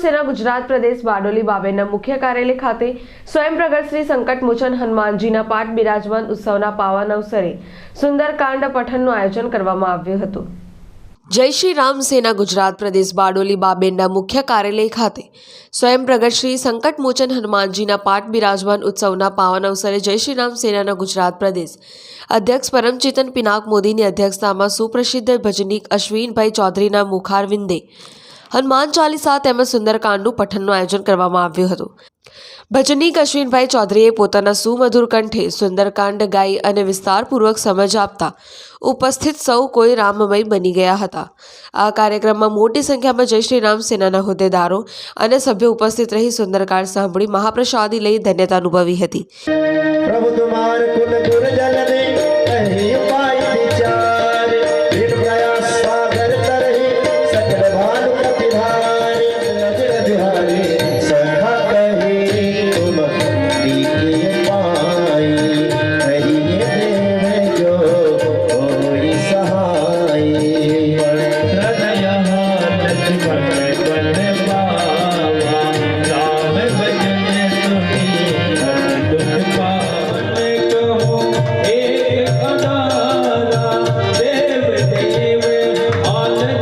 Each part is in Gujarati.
સેના ગુજરાત પ્રદેશ બારડોલી બાબેના મુખ્ય કાર્યાલય ખાતે સ્વયં પ્રગટ શ્રી સંકટ મોચન હનુમાનજીના પાઠ બિરાજમાન ઉત્સવના પાવન અવસરે સુંદરકાંડ પઠનનું આયોજન કરવામાં આવ્યું હતું. જય શ્રી રામ સેના ગુજરાત પ્રદેશ બારડોલી બાબેનના મુખ્ય કાર્યાલય ખાતે સ્વયં પ્રગટ શ્રી સંકટમોચન હનુમાનજીના પાઠ બિરાજમાન ઉત્સવના પાવન અવસરે જય શ્રી રામ સેનાના ગુજરાત પ્રદેશ અધ્યક્ષ પરમચેતન પિનાક મોદીની અધ્યક્ષતામાં સુપ્રસિદ્ધ ભજનીક અશ્વિનભાઈ ચૌધરીના મુખારવિંદે હનુમાન ચાલીસા તેમજ સુંદરકાંડનું પઠનનું આયોજન કરવામાં આવ્યું હતું. ભજની કશ્વિનભાઈ ચૌધરીએ પોતાના સુમધુર કંઠે સુંદરકાંડ ગાઈ અને વિસ્તારપૂર્વક સમજ આપતા ઉપસ્થિત સૌ કોઈ રામમય બની ગયા હતા. આ કાર્યક્રમમાં મોટી સંખ્યામાં જય શ્રી રામ સેનાના હોદ્દેદારો અને સભ્યો ઉપસ્થિત રહી સુંદરકાંડ સાંભળી મહાપ્રસાદી લઈ ધન્યતા અનુભવી હતી. પ્રભુ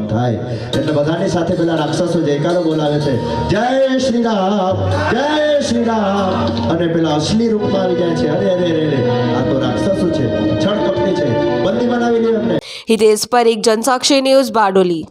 કામ થાય. એટલે બધાની સાથે પેલા રાક્ષસો જયકારો બોલાવે છે. જય શ્રી રામ જય શ્રી રામ અને પેલા અસલી રૂપમાં આવી જાય છે. અરે અરે અરે આ તો રાક્ષસો છે. છળ કંપની છે. બંદી બનાવી લે અમને હિતેશ પર જનસાક્ષી ન્યૂઝ બારડોલી.